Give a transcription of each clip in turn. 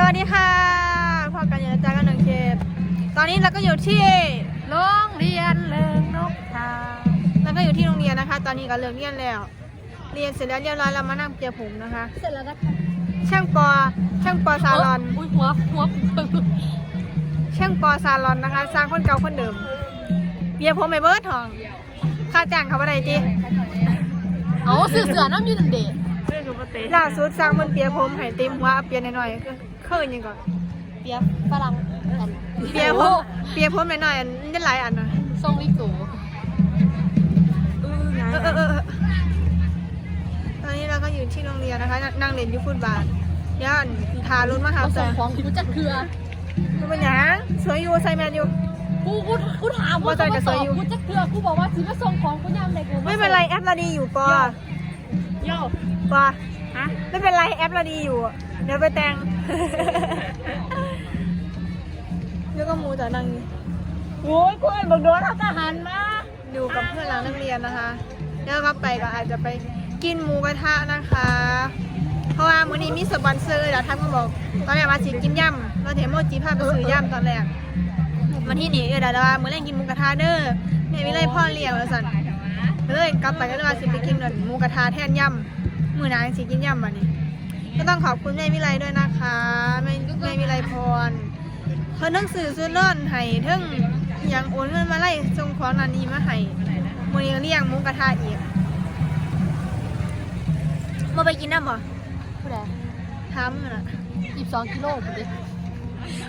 สวัสดีค่ะพอกันอยู่นะจ๊ะกันหนึ่งเขตตอนนี้เราก็อยู่ที่โรงเรียนเลิงนกทาเราก็อยู่ที่โรงเรียนนะคะ ตอนนี้ก็เลิกเรียนแล้ว เรียนเสร็จแล้วเรียบร้อยเรามานั่งเจียผมนะคะ เสร็จแล้วนะคะช่างปอช่างปอซาลอนอุ้ยหัวหัวช่างปอซาลอนนะคะ สร้างคนเก่าคนเดิมเบียร์ผมไปเบิร์ดทองค่าจ้างเขาอะไรจีเอาเสือเสือน้ำยืนเด็กล่าสุดสร้างมันเปียผมให้เต็มหัวเอาเปียหน่อยๆ คือเคยยังก่อนเปียฝรั่งกันเปียผมเปียผมหน่อยๆอันนี้หลายอันนะทรงลิโกเออเออเออเออตอนนี้เราก็อยู่ที่โรงเรียนนะคะ นั่งเรียนอยูฟุตบาทย่านทารถมาหาเขาแสส่งงของกูจัดเครือมันเป็นหยังสวยอยู่ใส่แมนอยู่ กูกูกูถามว่าว่าใจจะจะสสอวยบอยู่ กูจัดเครือกูบอกว่าสิมาส่งของกูยามใดกูไม่เป็นไรแอปเราดีอยู่ปอโย่ปอ ฮะไม่เป็นไรแอปเราดีอยู่ เดี๋ยวไปแต่งแล้วก็มูแต่นั่งโอ้ยกูเห็นบอกโดนทหารมาอยู่กับเพื่อนหลังนักเรียนนะคะแล้วก็ไปก็อาจจะไปกินหมูกระทะนะคะ เพราะว่ามื้อนี้มีสปอนเซอร์เดี๋ยวท่านก็บอก ตอนแรกมาสิกินย่ำเราเทโมจิพาพไปซื้อย่ำตอนแรกมาที่นี่เออเดี๋ยวว่ามื้อแรกกินหมูกระทะเด้อแม่วิไลพ่อเลี้ยงแล้วสันเลยกลับไปก็เลยว่าสิไปกินหมูกระทะแทนย่ำ มื้อหนาสิกินย่ำบัดนี้ก็ต้องขอบคุณแม่วิไลด้วยนะคะแม่แม่วิไลพรเพิ่นทั้งสื่อซื้อเลื่อนให้ทั้งอหย่างโอนเงินมาไล่ส่งของนันนี้มาให้มื้อนี้ก็เลี้ยงหมูกระทะอีกมาไปกินน้ำบ่ผู้ใดถามมื้อน่ะสิบสองกิโลกูดิ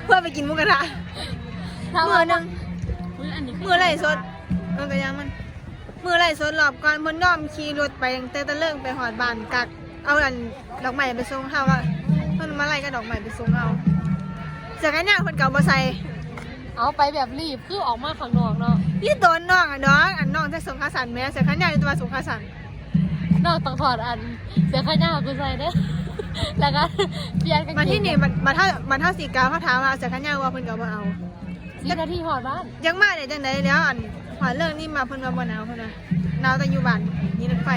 เพื่อไปกินหมูกระทะมื้อหนึงอุ้ยอันนี้มื้อไรสดเออก็ยังมัน มื้อไรสดรอบก่อนเพิ่นยอมขี่รถไปตั้งแต่ตะเลิงไปหอดบ้านกัก เอาอันดอกไม้ไปส่งเฮาว่าเพิ่นมาไล่ก็ดอกไม้ไปส่งเฮาเสื้อกันหนาวเพิ่นก็เอาบ่ใส่เอาไปแบบรีบคือออกมาข้างนอกเนาะนี่โดนน้องอะน้องอันน้องจะส่งขาสันแม่เสื้อกันหนาวอยู่ตัวส่งขาสันนอกต้องถอดอัน เสียค่าหน้ากูใส่เด้อแล้วก็เปลี่ยนกางเกงมาที่นี่มันมาเท่ามาเท่าสีกาวเขาถามว่าเอาเสื้อกันหนาวว่าเพิ่นก็บ่เอา สิบนาทีหอดบ้านยังมาได้จังไดแล้วอันหอเรื่องนี้มาเพิ่นว่าบ่หนาวเพิ่นว่าหนาวแต่อยู่บ้านนี่รถไฟ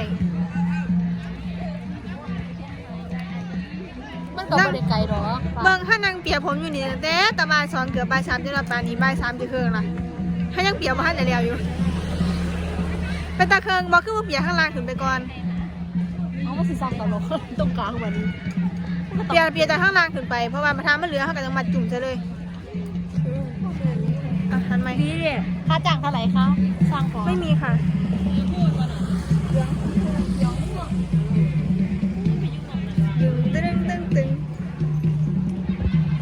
มันก็ไม่ได้ไกลหรอกเบิ่งถ้านั่งเปียกผมอยู่นี่ตั้งแต่ตะบ่ายสองเกือบบ่ายสามจนว่าป่านนี้บ่ายสามจะครึ่งละถ้ายังเปียกบ่ทันได้แล้วอยู่เป็นตาเคิงบ่คือว่าเปียกข้างล่างขึ้นไปก่อน เอามาสิซักต่อหรอกตรงกลางเหมือนเปียกเปียกจากข้างล่างขึ้นไปเพราะว่ามาทามันเหลือเขาก็ต้องมัดจุ่มซะเลยอะหัน ไหมค่าจ้างเท่าไหร่คะสร้างของไม่มีค่ะตึงตึงตึงตึง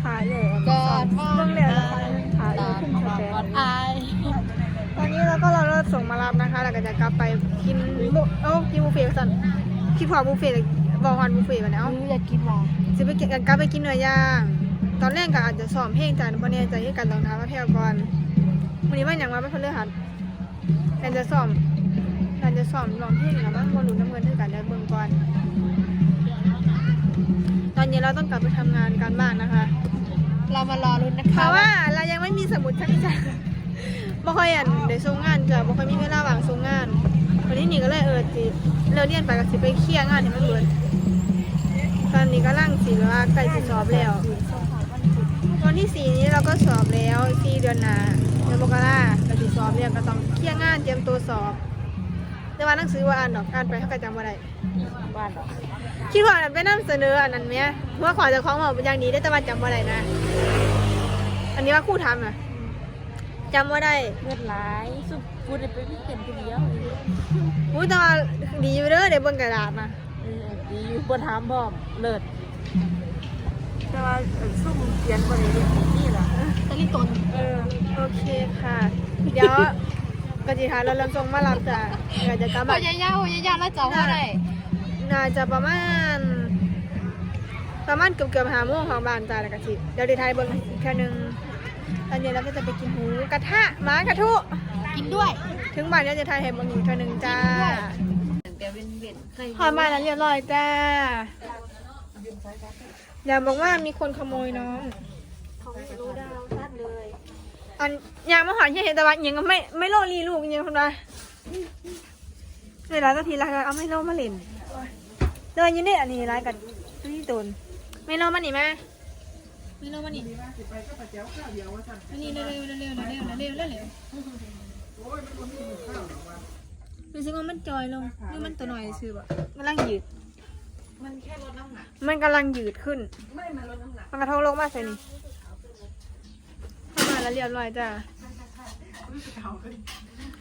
ถ่ายเลยก่อนเบิ่งแล้วนะคะถ่ายเลตายขึ้นมสแตก่อนนอายตอนนี้เราก็เรารถส่งมารับนะคะแล้วก็จะกลับไปกินบุเอ้ากินบุฟเฟ่ต์สันคิดพอบุฟเฟ่ต์บอกฮอนบุฟเฟ่ต์มาแล้วรู้อยากกินว่ะจะไปกินกันกลับไปกินเนื้อย่างตอนแรกก็อาจจะซ้อมเพลงจานเพราะเนี่ยใจที่กันลองท้ามว่าเพลก่อน วันนี้ว่าอย่างว่าไม่พลเลือหัดกันจะซ้อมกันจะซ้อมร้องเพลงแล้วมันบอลลูนน้ำเงินเท่ากันเดี๋ยวเบิ่งก่อน ตอนนี้เราต้องกลับไปทำงานการบ้านนะคะ เรามารอลุ้นนะเพคะราะว่าเรายังไม่มีสมุดชักจ้าบ่ค่อยอ่านได้ส่งงานจ้ะบ่ค่อยมีเวลาว่างส่งงานวันนี้นี่ก็เลยเออสิเราเรียนไปก็สิไปเคลียร์งานให้มันเบิดตอนนี้ก็ร่างสิว่าใกล้สิสอบแล้ววันที่สี่นี้เราก็สอบแล้วสี่เดือนหน้า เดือนมกราก็สิสอบแล้วก็ต้องเคลียร์งานเตรียมตัวสอบ แต่ว่าหนังสือว่าอ่านดอกอ่านไปเขาก็จำบ่ได้บ้านหรอคิดว่าอันไปนำเสนออันนั้นไหมว่าขอเจะคล้าของบอกอย่างนี้ได้แต่ว่าจำบ่ได้นะ อันนี้ว่าครู่ทำอะจำว่าได้เลือดไหลสุดกูได้ไปพี่เห็นคนเดียวอุ้ยแต่ว่าดีอยู่เด้อเดี๋ยวเบิ่งกระดาษมาเออดีอยู่บนถามพร้อมเลิศ แต่ว่าซุ่มเขียนบ่ได้เรียนนี่ล่ะตะลิตนเออโอเคค่ะ เดี๋ยวกจิทาเราลำทรงมารับจ้ะเดี๋ยวจะกลับพบ้านยายามพยายามแล้วเจ้าเท่าไหร่น่าจะประมาณ ประมาณเกือบเกือบหาโมงของบ้านจ้าแล้วก็สิเดี๋ยวเดี๋ยวไทยเบิ่งอีกแค่นึงตอนนี้เราก็จะไปกินหมูกระทะหมากระทุกินด้วย ถึงบ้านเดี๋ยวจะไทยให้เบิ่งอีกแค่นึงจ้าเดี๋ยวเว้นเว้นให้พอมาแล้วเรียบร้อยจ้า อย่าบอกว่ามีคนขโมยน้องเขารู้ดาวชัดเลยอันยางมาหอนที่เห็นแต่ว่ายังไม่ไม่โลรีลูกยังคนว่าเวลาก็ทีละก็เอาไม่โลมาเล่นเดินอยืนได้อันนี้ร้ายกันนี่ตุนไม่โลมาหนิแม่นี่เรามานี่มานี่เร็วๆเร็วๆเร็วๆเร็วๆเร็วๆเร็วๆรู้สึกว่ามันจอยลงหรือมันตัวหน่อยซื่อบ่กำลังยืด มันแค่ลดน้ำหนัก มันกำลังยืดขึ้น ไม่มันลดน้ำหนัก มันกระทงลงมาใส่นี่เข้ามาแล้วเรียบร้อยจ้า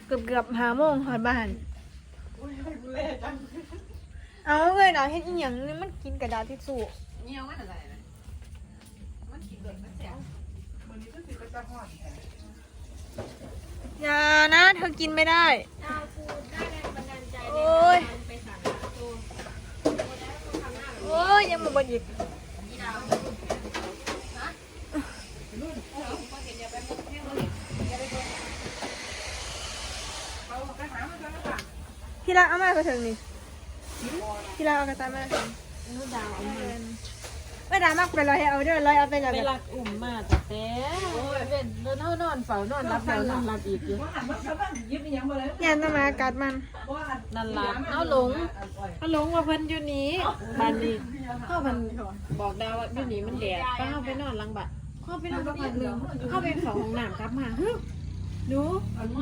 เกือบเกือบๆหาโมงหอดบ้านเอาเลยนะเฮ็ดอีหยังนี่มันกินกระดาษทิชชู่เนี่ยมันอะไรนะมันกินเด็กมันแสบอย่านะ เธอกินไม่ได้โอ้ย โขึ้นมาอีกพี่รักเอามาก็ถึงนี่พี่รักเอากระตายมากระเถิง ไม่ดามากไปลอยเอาเด้อลอยเอาไปเลยไปรักอุ่มมาแต่แต่เป็นเดินเท่านอนเฝ้านอนรับแล้วนอนรับอีกอยู่ยันต้องมากัดมันนั่นล่ะเอาหลงเอาหลงว่าเพิ่นอยู่นี้บ้านนี้เข้าเพิ่นบอกดาวว่าอยู่นี้มันแดดป้าเอาไปนอนหลังบัดเข้าไปนอนสักพักหนึงเข้าไปเข้าห้องน้ำกลับมาฮึหนู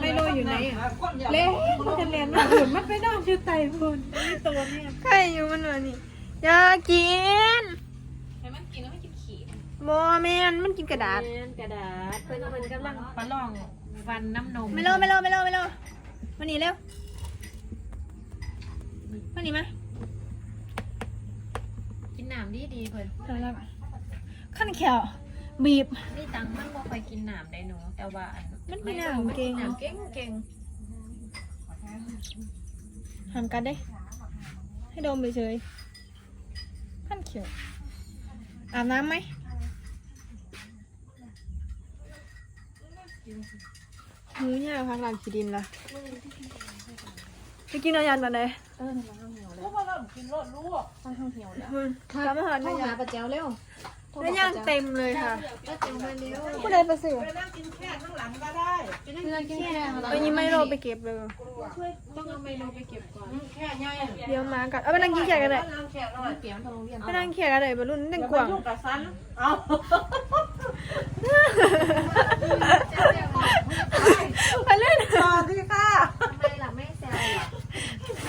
ไมโลอยู่ไหนอะเล่มันจะเล่นมาอื่นมันไปนอนอยู่ใต้พุ่นนี่ตัวเนี่ยใครอยู่มันวะนี่อย่ากิน ให้มันกินแล้วไม่กินขี้ บอแมนมันกินกระดาษ แม่นกระดาษเพิ่นเพิ่นกำลังประลองฟันน้ำนมไม่โลไม่โลไม่โลไม่โลมานี่เร็วมานี่มากินน้ำดีดีๆเพิ่นเอาละขั้นแขวบีบ นี่ตังค์มันบ่ค่อยกินน้ำได้หนูแต่ว่าอันมันกินน้ำเก่งน้ำเก่งเก่งทำกันได้ ให้ดมไปเฉยขั้นเขียวอาบน้ำไหม หูเนี่ยพักหลังขีดินละไปกินเอายันมาเลยพวกเรากินรสรู้อะค่อนข้างเหี่ยวแล้วคุณกลับมาหาโทรได้ยัหางปลาแจ๋วเร็วได้ย่างเต็มเลยค่ะปลาแจ๋วมาเร็วผู้ใดไปซื้อไปนั่งกินแค่ข้างหลังก็ได้ไปนั่งกินแค่ไปยิงไม่โรไปเก็บเลยต้องเอาไมโลไปเก็บก่อนแค่ย่อยเดี๋ยวมากันเอาไปนั่งกินแขกกันเลยนั่งแค่หน่อยเกี่ยวทางโรงเรียนไปนั่งแขกกันเลยบรรลุนนั่งกว่างยุ่งกับซันเอา ไปเล่นสวัสดีค่ะทำไมล่ะไม่แซวล่ะ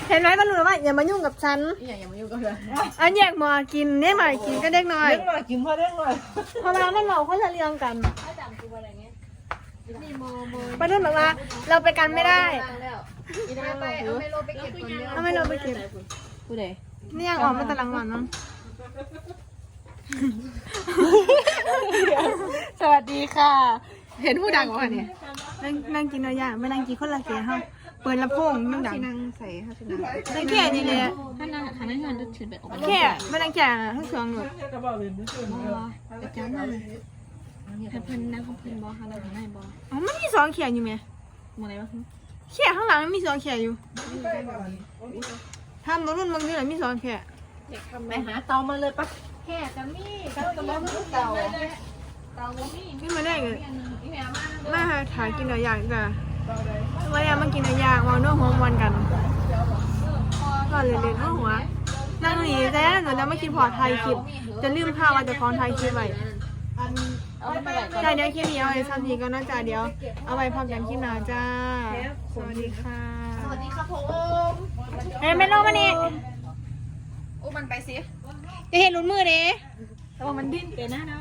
เห็นไหมบรรลุนว่าอย่ามายุ่งกับฉันอีหยังอย่ามายุ่งกับเลยอันแยกหมอกินเนี่ยหมายกินก็เด็กน้อยเลี้ยงหน่อยกินพอเลี้ยงหน่อยเพราะเวลามันเราเขาจะเรียงกันถ้าจำกูอะไรเงี้ยนี่โมโมบรรลุนบอกว่า เราไปกันไม่ได้แล้วอีดาไปเอาไมโลไปเก็บก่อนเร็วเอาไมโลไปเก็บกูเดนี่ยังออกมาตะลังหวานมั้ง สวัสดีค่ะ เห็นผู้ดังวะเนี่ยนั่งนั่งกินเอาอย่างไม่นั่งกินคนละเกียร์เฮาเปิดลำโพงนั่งดังนั่งใส่ค่ะนั่งแค่นี้เลยถ้านั่งถ้านั่งงานจะถือแบบออกมาแค่ไม่นั่งแค่ทั้งสองหมดกระบอกเลยนี่คือประจำเลยถ้าเพิ่นนั่งของเพิ่นบอค่ะเราข้างในบออ๋อมันมีสองเขียอยู่ไหมมองอะไรวะเขียข้างหลังมันมีสองเขียอยู่ทำรถรุ่นบางทีหลังมีสองเขียไปหาเตามาเลยปะแค่จะมีเตาจะร้อนเตาเตาบ่มีนี่มาได้เลยแม่มามาถ่ายกินหน่อยอย่างจ้ะมาอยากมากินหน่อยอย่างมาโน้หัวมันกันก็เลยเล่นๆโอ้หัวนั่งหนีแต่หนูจะไม่กินพอไทยคลิป จะลืมภาพว่าจะคอนไทยคลิปไว้อันเอาไปไหนก่อนจ้าเดี๋ยวคลิปนี้เอาไว้ซ้ำทีก็น่าจะเดี๋ยว เอาไว้พร้อกันคลิปหน้าจ้า สวัสดีค่ะ สวัสดีครับผมเอ้ยไม่ลงมานี่อุ้มมันไปสิ จะเห็นหลุดมือเด้แต่ว่ามันดิ้นเป็นนะนะ